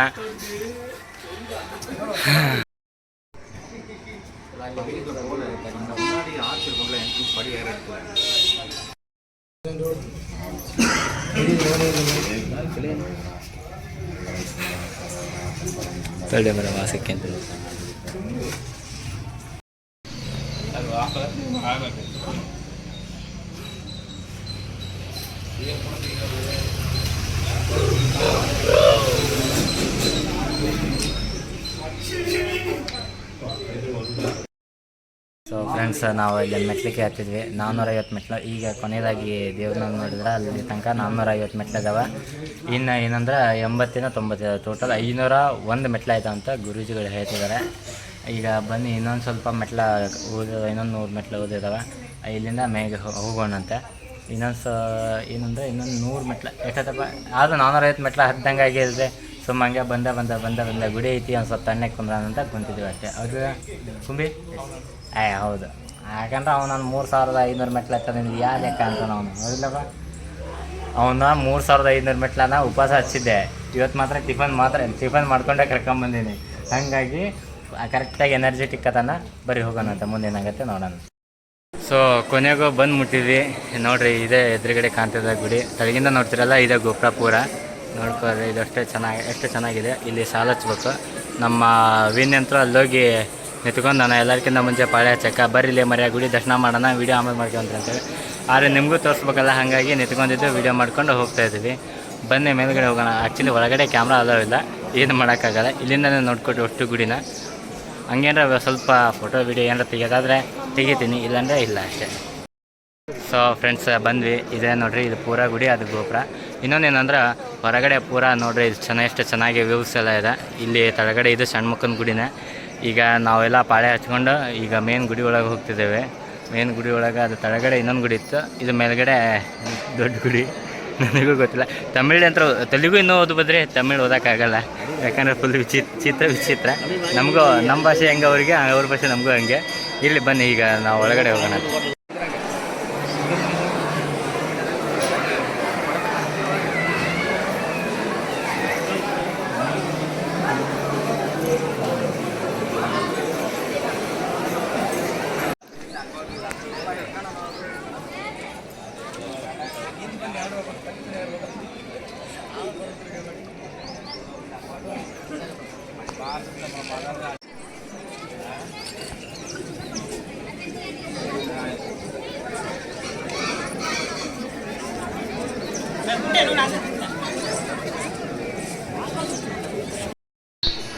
ಸರಿ ಮೇಡಮ್ ವಾಸಕ್ಕೆ ಅಂತ ಸೊ ಫ್ರೆಂಡ್ಸ್ ನಾವು ಇಲ್ಲಿ ಮೆಟ್ಲಿಕ್ಕೆ ಹತ್ತಿದ್ವಿ. ನಾನ್ನೂರೈವತ್ತು ಮೆಟ್ಲು. ಈಗ ಕೊನೆಯದಾಗಿ ದೇವ್ರನ್ನ ನೋಡಿದ್ರೆ ಅಲ್ಲಿ ತನಕ ನಾನ್ನೂರೈವತ್ತು ಮೆಟ್ಲು ಅದಾವ ಇನ್ನು ಏನಂದ್ರೆ ಎಂಬತ್ತಿನ ತೊಂಬತ್ತು ಟೋಟಲ್ ಐನೂರ ಒಂದು ಮೆಟ್ಲು ಆಯ್ತು ಅಂತ ಗುರೂಜಿಗಳು ಹೇಳ್ತಿದ್ದಾರೆ. ಈಗ ಬನ್ನಿ, ಇನ್ನೊಂದು ಸ್ವಲ್ಪ ಮೆಟ್ಲ ಓದ ಇನ್ನೊಂದು ನೂರು ಮೆಟ್ಲು ಓದಿದಾವೆ ಇಲ್ಲಿಂದ ಮೇಗೆ ಹೋಗೋಣಂತೆ. ಇನ್ನೊಂದು ಸ ಏನಂದರೆ ಇನ್ನೊಂದು ನೂರು ಮೆಟ್ಲ. ಎಷ್ಟತ್ತಪ್ಪ ಆದರೂ ನಾನ್ನೂರೈವತ್ತು ಮೆಟ್ಲ ಹತ್ತಂಗೆ ಆಗಿದ್ರೆ ಸುಮ್ಮ ಹಂಗೆ ಬಂದ ಬಂದ ಬಂದ ಬಂದ ಗುಡಿ ಐತಿ ಒಂದು ಸ್ವಲ್ಪ ತಣ್ಣಗೆ ಕುಂದ್ರಾನ ಅಂತ ಕುಂತಿದ್ದೀವಿ ಅಷ್ಟೇ. ಅದು ಕುಂಬಿ? ಏ, ಹೌದು. ಯಾಕಂದ್ರೆ ಅವನೊಂದು ಮೂರು ಸಾವಿರದ ಐನೂರು ಮೆಟ್ಲು ಹತ್ತದಿಂದ ಯಾ ಲೆಕ್ಕ ಅಂತ ಅವನು ಹೌದಿಲ್ಲಪ್ಪ ಅವನ್ನ ಮೂರು ಸಾವಿರದ ಐನೂರು ಮೆಟ್ಲನ್ನ ಉಪವಾಸ ಹಚ್ಚಿದ್ದೆ. ಇವತ್ತು ಮಾತ್ರ ಟಿಫನ್ ಮಾತ್ರ ಟಿಫನ್ ಮಾಡ್ಕೊಂಡೆ ಕರ್ಕೊಂಬಂದೀನಿ ಹಾಗಾಗಿ ಕರೆಕ್ಟಾಗಿ ಎನರ್ಜೆಟಿಕ್ ಅದನ್ನ ಬರೀ ಹೋಗೋಣ ಅಂತ ಮುಂದೇನಾಗತ್ತೆ ನೋಡೋಣ. ಸೊ ಕೊನೆಗೂ ಬಂದು ಮುಟ್ಟಿದ್ವಿ ನೋಡ್ರಿ, ಇದೇ ಎದುರುಗಡೆ ಕಾಣ್ತಿದೆ ಗುಡಿ. ತಳಗಿಂದ ನೋಡ್ತಿರಲ್ಲ, ಇದೆ ಗೋಪುರ ಪೂರ. ಇದು ಅಷ್ಟೇ ಚೆನ್ನಾಗಿ, ಎಷ್ಟು ಚೆನ್ನಾಗಿದೆ. ಇಲ್ಲಿ ಸಾಲ ಹಚ್ಬೇಕು. ನಮ್ಮ ವಿನ್ ಅಂತೂ ಅಲ್ಲೋಗಿ ನಿಂತ್ಕೊಂಡು ನಾನು ಎಲ್ಲರಿಗಿಂತ ಮುಂಚೆ ಪಾಳೆ ಹಚ್ಚಕ್ಕ. ಬರ್ರಿ ಇಲ್ಲಿ ಮರ್ಯ ಗುಡಿ, ದರ್ಶನ ಮಾಡೋಣ, ವೀಡಿಯೋ ಆಮೇಲೆ ಮಾಡ್ಕೊಂತ ಅಂತೇಳಿ. ಆದರೆ ನಿಮಗೂ ತೋರಿಸ್ಬೇಕಲ್ಲ, ಹಾಗಾಗಿ ನಿಂತ್ಕೊಂಡಿದ್ದು ವೀಡಿಯೋ ಮಾಡ್ಕೊಂಡು ಹೋಗ್ತಾ ಇದ್ದೀವಿ. ಬನ್ನಿ, ಮೇಲ್ಗಡೆ ಹೋಗೋಣ. ಆ್ಯಕ್ಚುಲಿ ಒಳಗಡೆ ಕ್ಯಾಮ್ರಾ ಅಲೋ ಇಲ್ಲ. ಏನು ಮಾಡೋಕ್ಕಾಗಲ್ಲ. ಇಲ್ಲಿಂದನೇ ನೋಡ್ಕೊಟ್ಟು ಅಷ್ಟು ಗುಡಿನ. ಹಂಗೇನಾರ ಸ್ವಲ್ಪ ಫೋಟೋ ವೀಡಿಯೋ ಏನಾರ ತೆಗಿಯೋದಾದ್ರೆ ತೆಗಿತೀನಿ, ಇಲ್ಲಾಂದರೆ ಇಲ್ಲ ಅಷ್ಟೇ. ಸೊ ಫ್ರೆಂಡ್ಸ್ ಬಂದ್ವಿ. ಇದೇ ನೋಡ್ರಿ, ಇದು ಪೂರ ಗುಡಿ, ಅದು ಗೋಪುರ. ಇನ್ನೊಂದೇನಂದ್ರೆ, ಹೊರಗಡೆ ಪೂರ ನೋಡ್ರಿ, ಇದು ಚೆನ್ನಾಗಿ ಎಷ್ಟು ಚೆನ್ನಾಗಿ ವ್ಯೂಸ್ ಎಲ್ಲ ಇದೆ. ಇಲ್ಲಿ ತಳಗಡೆ ಇದು ಸಣ್ಣ ಗುಡಿನೇ. ಈಗ ನಾವೆಲ್ಲ ಪಾಳೆ ಹಚ್ಕೊಂಡು ಈಗ ಮೇನ್ ಗುಡಿ ಒಳಗೆ ಹೋಗ್ತಿದ್ದೇವೆ. ಮೇನ್ ಗುಡಿ ಒಳಗೆ ಅದು ತಳಗಡೆ ಇನ್ನೊಂದು ಗುಡಿ ಇತ್ತು. ಇದು ಮೇಲ್ಗಡೆ ದೊಡ್ಡ ಗುಡಿ. ನನಗೂ ಗೊತ್ತಿಲ್ಲ. ತಮಿಳ್ ಅಂತ ತೆಲುಗು ಇನ್ನೂ ಓದು ಬಂದರೆ ತಮಿಳ್ ಓದೋಕ್ಕಾಗಲ್ಲ. ಯಾಕಂದರೆ ಫುಲ್ ವಿಚಿ ಚಿತ್ರ ವಿಚಿತ್ರ. ನಮಗೂ ನಮ್ಮ ಭಾಷೆ ಹೆಂಗೆ ಅವ್ರಿಗೆ ಅವ್ರ ಭಾಷೆ ನಮಗೂ ಹಂಗೆ. ಇಲ್ಲಿ ಬನ್ನಿ, ಈಗ ನಾವು ಒಳಗಡೆ ಹೋಗೋಣ.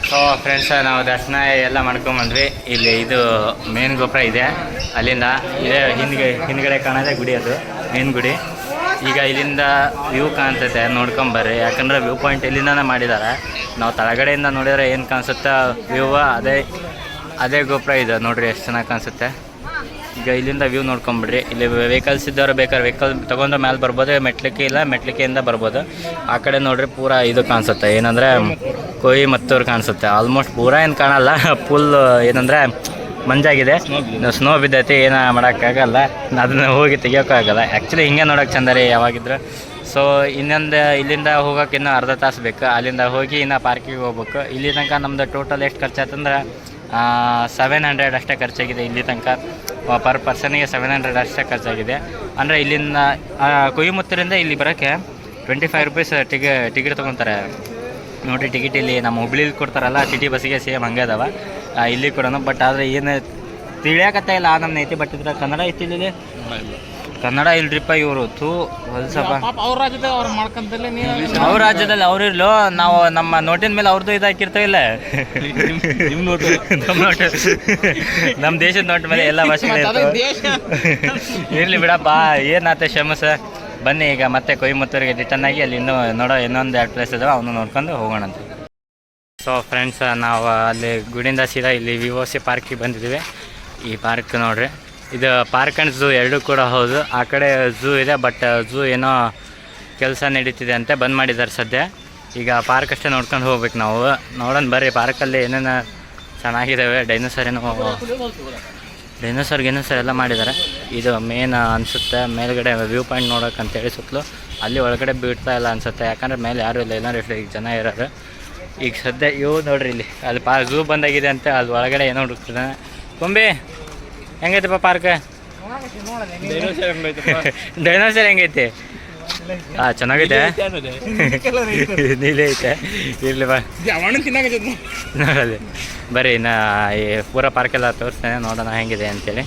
ಸೊ ಫ್ರೆಂಡ್ಸ್ ನಾವು ದರ್ಶನ ಎಲ್ಲ ಮಾಡ್ಕೊಂಬಂದ್ವಿ ಇಲ್ಲಿ ಇದು ಮೇನ್ ಗೋಪುರ ಇದೆ. ಅಲ್ಲಿಂದ ಇದೇ ಹಿಂದ್ಗೆ ಹಿಂದ್ಗಡೆ ಕಾಣೋದೇ ಗುಡಿ ಅದು, ಮೇನ್ ಗುಡಿ. ಈಗ ಇಲ್ಲಿಂದ ವ್ಯೂ ಕಾಣ್ತೈತೆ ನೋಡ್ಕೊಂಬರ್ರಿ ಯಾಕಂದ್ರೆ ವ್ಯೂ ಪಾಯಿಂಟ್ ಇಲ್ಲಿಂದನೇ ಮಾಡಿದ್ದಾರೆ ನಾವು ತಳಗಡೆಯಿಂದ ನೋಡಿದರೆ ಏನು ಕಾಣಿಸುತ್ತೆ ವ್ಯೂವ ಅದೇ ಅದೇ ಗೋಪುರ ಇದೆ. ನೋಡಿರಿ ಎಷ್ಟು ಚೆನ್ನಾಗಿ ಕಾಣಿಸುತ್ತೆ. ಈಗ ಇಲ್ಲಿಂದ ವ್ಯೂ ನೋಡ್ಕೊಂಬಿಡ್ರಿ. ಇಲ್ಲಿ ವೆಹಿಕಲ್ಸ್ ಇದ್ದವ್ರು ಬೇಕಾದ್ರೆ ವೆಹಿಕಲ್ ತೊಗೊಂಡು ಮೇಲೆ ಬರ್ಬೋದು, ಮೆಟ್ಲಿಕ್ಕೆ ಇಲ್ಲ, ಮೆಟ್ಲಿಕೆಯಿಂದ ಬರ್ಬೋದು. ಆ ಕಡೆ ನೋಡ್ರಿ ಪೂರ ಇದು ಕಾಣಿಸುತ್ತೆ. ಏನಂದರೆ ಕೊಯಿಮತ್ತೂರು ಕಾಣಿಸುತ್ತೆ. ಆಲ್ಮೋಸ್ಟ್ ಪೂರ ಏನು ಕಾಣಲ್ಲ. ಫುಲ್ ಏನಂದರೆ ಮಂಜಾಗಿದೆ. ಸ್ನೋ ಬಿದ್ದೈತಿ, ಏನೋ ಮಾಡೋಕ್ಕಾಗಲ್ಲ. ಅದನ್ನು ಹೋಗಿ ತೆಗಿಯೋಕ್ಕಾಗಲ್ಲ. ಆ್ಯಕ್ಚುಲಿ ಹಿಂಗೆ ನೋಡೋಕೆ ಚಂದ ರೀ ಯಾವಾಗಿದ್ರು. ಸೊ ಇನ್ನೊಂದು ಇಲ್ಲಿಂದ ಹೋಗೋಕೆ ಇನ್ನೂ ಅರ್ಧ ತಾಸು ಬೇಕು. ಅಲ್ಲಿಂದ ಹೋಗಿ ಇನ್ನು ಪಾರ್ಕಿಗೆ ಹೋಗ್ಬೇಕು. ಇಲ್ಲಿ ತನಕ ನಮ್ಮದು ಟೋಟಲ್ ಎಷ್ಟು ಖರ್ಚಾಯ್ತಂದ್ರೆ ಸೆವೆನ್ ಹಂಡ್ರೆಡ್ ಅಷ್ಟೇ ಖರ್ಚಾಗಿದೆ ಇಲ್ಲಿ ತನಕ. ಪರ್ ಪರ್ಸನಿಗೆ ಸೆವೆನ್ ಹಂಡ್ರೆಡ್ ಅಷ್ಟೇ ಖರ್ಚಾಗಿದೆ. ಅಂದರೆ ಇಲ್ಲಿಂದ ಆ, ಕೊಯಿಮುತ್ತೂರಿಂದ ಇಲ್ಲಿ ಬರೋಕ್ಕೆ ಟ್ವೆಂಟಿ ಫೈವ್ ರುಪೀಸ್ ಟಿಕೆ ಟಿಕೆಟ್ ತೊಗೊತಾರೆ. ನೋಡಿ ಟಿಕೆಟ್ ಇಲ್ಲಿ ನಮ್ಮ ಹುಬ್ಳಿಲಿ ಕೊಡ್ತಾರಲ್ಲ ಸಿಟಿ ಬಸ್ಸಿಗೆ ಸೇಮ್ ಹಂಗೆ ಅದಾವ. ಇಲ್ಲಿ ಕೊಡೋಣ ಬಟ್ ಆದರೆ ಏನು ತಿಳಿಯಕತ್ತ ಇಲ್ಲ ಆ ನಮ್ಮ ಐತಿ ಬಟ್ ಕನ್ನಡ ಐತಿ ಇಲ್ಲಿ. ಕನ್ನಡ ಇಲ್ರಿಪ್ಪ ಇವರು ತೂ ಹೊಲ್ಸಪ್ಪ. ಅವ್ರ ರಾಜ್ಯದಲ್ಲಿ ಅವ್ರು ಮಾಡ್ಕೊಂತಲ್ಲೇ ನೀವು ಅವ್ರ ರಾಜ್ಯದಲ್ಲಿ ಅವ್ರು ಇರ್ಲೋ ನಾವು ನಮ್ಮ ನೋಟಿನ ಮೇಲೆ ಅವ್ರದ್ದು ಇದಾಕಿರ್ತೇವೆ ಇಲ್ಲ? ನಿಮ್ಮ ನೋಟು ನಮ್ಮ ನೋಟ್. *laughs* ನಮ್ಮ ದೇಶದ ನೋಟ್ ಮೇಲೆ ಎಲ್ಲ ಭಾಷೆಗಳು ಇರ್ಲಿ ಬಿಡಪ್ಪ ಏನಾತೆ ಶಮಸ? ಬನ್ನಿ ಈಗ ಮತ್ತೆ ಕೊಯಮತ್ತೂರಿಗೆ ರಿಟರ್ನ್ ಆಗಿ ಅಲ್ಲಿ ಇನ್ನೂ ನೋಡೋ ಇನ್ನೊಂದು ಎರಡು ಪ್ಲೇಸ್ ಇದಾವೆ ಅವನು ನೋಡ್ಕೊಂಡು ಹೋಗೋಣಂತ ಸೊ ಫ್ರೆಂಡ್ಸ್ ನಾವು ಅಲ್ಲಿ ಗುಡಿಯಿಂದ ಸೀದಾ ಇಲ್ಲಿ ವಿ ಓ ಸಿ ಪಾರ್ಕಿಗೆ ಬಂದಿದ್ದೀವಿ. ಈ ಪಾರ್ಕ್ ನೋಡ್ರಿ. ಇದು ಪಾರ್ಕ್ ಆ್ಯಂಡ್ ಝೂ ಎರಡೂ ಕೂಡ ಹೌದು. ಆ ಕಡೆ ಝೂ ಇದೆ, ಬಟ್ ಝೂ ಏನೋ ಕೆಲಸ ನಡೀತಿದೆ ಅಂತ ಬಂದ್ ಮಾಡಿದ್ದಾರೆ ಸದ್ಯ. ಈಗ ಪಾರ್ಕ್ ಅಷ್ಟೇ ನೋಡ್ಕೊಂಡು ಹೋಗ್ಬೇಕು ನಾವು. ನೋಡೋಣ ಬರ್ರಿ, ಪಾರ್ಕಲ್ಲಿ ಏನೇನು ಚೆನ್ನಾಗಿದ್ದಾವೆ ಡೈನೋಸರ್ ಏನೋ ಡೈನೋಸರ್ ಗಿನೋಸರ್ ಎಲ್ಲ ಮಾಡಿದ್ದಾರೆ ಇದು ಮೇನ್ ಅನಿಸುತ್ತೆ. ಮೇಲ್ಗಡೆ ವ್ಯೂ ಪಾಯಿಂಟ್ ನೋಡೋಕೆ ಅಂತೇಳಿ ಸುತ್ತಲೂ. ಅಲ್ಲಿ ಒಳಗಡೆ ಬಿಡ್ತಾ ಇಲ್ಲ ಅನಿಸುತ್ತೆ. ಯಾಕಂದ್ರೆ ಮೇಲೆ ಯಾರೂ ಇಲ್ಲ. ಏನಾದ್ರು ಈಗ ಜನ ಇರೋರು. ಈಗ ಸದ್ಯ ಇವು ನೋಡ್ರಿ ಇಲ್ಲಿ. ಅಲ್ಲಿ ಪಾ, ಝೂ ಬಂದಾಗಿದೆ ಅಂತ ಅಲ್ಲಿ ಒಳಗಡೆ ಏನೋ ಹುಡುಕ್ತಿದ್ದಾನೆ ಕೊಂಬಿ! ಹೆಂಗೈತಪ್ಪ ಪಾರ್ಕ್ ಡೈನೋಸರ್ ಹೆಂಗೈತೆ? ಹಾ ಚೆನ್ನಾಗೈತೆ ನೀಲೇ ಐತೆ. ಇರ್ಲಿ ಬಾ. ನೋಡೋದು ಬರ್ರಿ ನಾ ಈ ಪೂರ ಪಾರ್ಕೆಲ್ಲ ತೋರಿಸ್ತೇನೆ, ನೋಡೋಣ ಹೆಂಗಿದೆ ಅಂತೇಳಿ.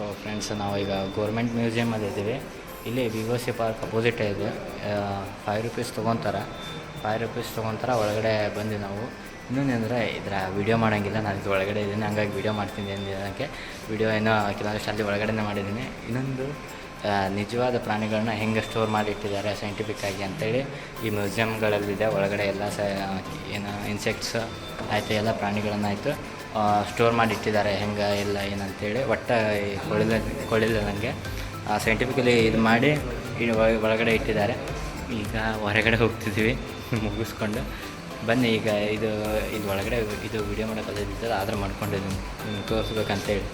ಸೊ ಫ್ರೆಂಡ್ಸ್ ನಾವು ಈಗ ಗೌರ್ಮೆಂಟ್ ಮ್ಯೂಸಿಯಮಲ್ಲಿ ಇದ್ದೀವಿ. ಇಲ್ಲಿ V O C park opposite ಇದೆ. ಫೈವ್ ರುಪೀಸ್ ತೊಗೊತಾರೆ. ಫೈವ್ ರುಪೀಸ್ ತೊಗೊತಾರೆ, ಒಳಗಡೆ ಬಂದು ನಾವು. ಇನ್ನೊಂದು ಅಂದರೆ ಇದರ ವೀಡಿಯೋ ಮಾಡೋಂಗಿಲ್ಲ. ನಾನು ಇದು ಒಳಗಡೆ ಇದ್ದೀನಿ. ಹಂಗಾಗಿ ವೀಡಿಯೋ ಮಾಡ್ತೀನಿ ಅನ್ನೋದಕ್ಕೆ ವೀಡಿಯೋ ಏನೋ ಕೆಲವಷ್ಟು ಅಲ್ಲಿ ಒಳಗಡೆನೇ ಮಾಡಿದ್ದೀನಿ. ಇನ್ನೊಂದು ನಿಜವಾದ ಪ್ರಾಣಿಗಳನ್ನ ಹೆಂಗೆ ಸ್ಟೋರ್ ಮಾಡಿ ಇಟ್ಟಿದ್ದಾರೆ ಸೈಂಟಿಫಿಕ್ ಆಗಿ ಅಂತೇಳಿ ಈ ಮ್ಯೂಸಿಯಮ್ಗಳಲ್ಲಿದೆ ಒಳಗಡೆ ಎಲ್ಲ ಸ ಏನು ಇನ್ಸೆಕ್ಟ್ಸ್ ಆಯಿತು, ಎಲ್ಲ ಪ್ರಾಣಿಗಳನ್ನಾಯಿತು. ಸ್ಟೋರ್ ಮಾಡಿ ಇಟ್ಟಿದ್ದಾರೆ ಹೆಂಗೆ, ಎಲ್ಲ ಏನಂತೇಳಿ, ಒಟ್ಟು ಕೊಳಿಲ್ಲ ಕೊಳಿಲ್ಲ ನನಗೆ ಸೈಂಟಿಫಿಕಲಿ ಇದು ಮಾಡಿ ಒಳಗಡೆ ಇಟ್ಟಿದ್ದಾರೆ. ಈಗ ಹೊರಗಡೆ ಹೋಗ್ತಿದ್ದೀವಿ, ಮುಗಿಸ್ಕೊಂಡು. ಬನ್ನಿ, ಈಗ ಇದು ಇದು ಒಳಗಡೆ, ಇದು ವಿಡಿಯೋ ಕಲಿತಿದ್ದಾರೆ ಆದ್ರೆ ಮಾಡ್ಕೊಂಡಿದ್ದೀನಿ ತೋರಿಸ್ಬೇಕಂತೇಳಿ.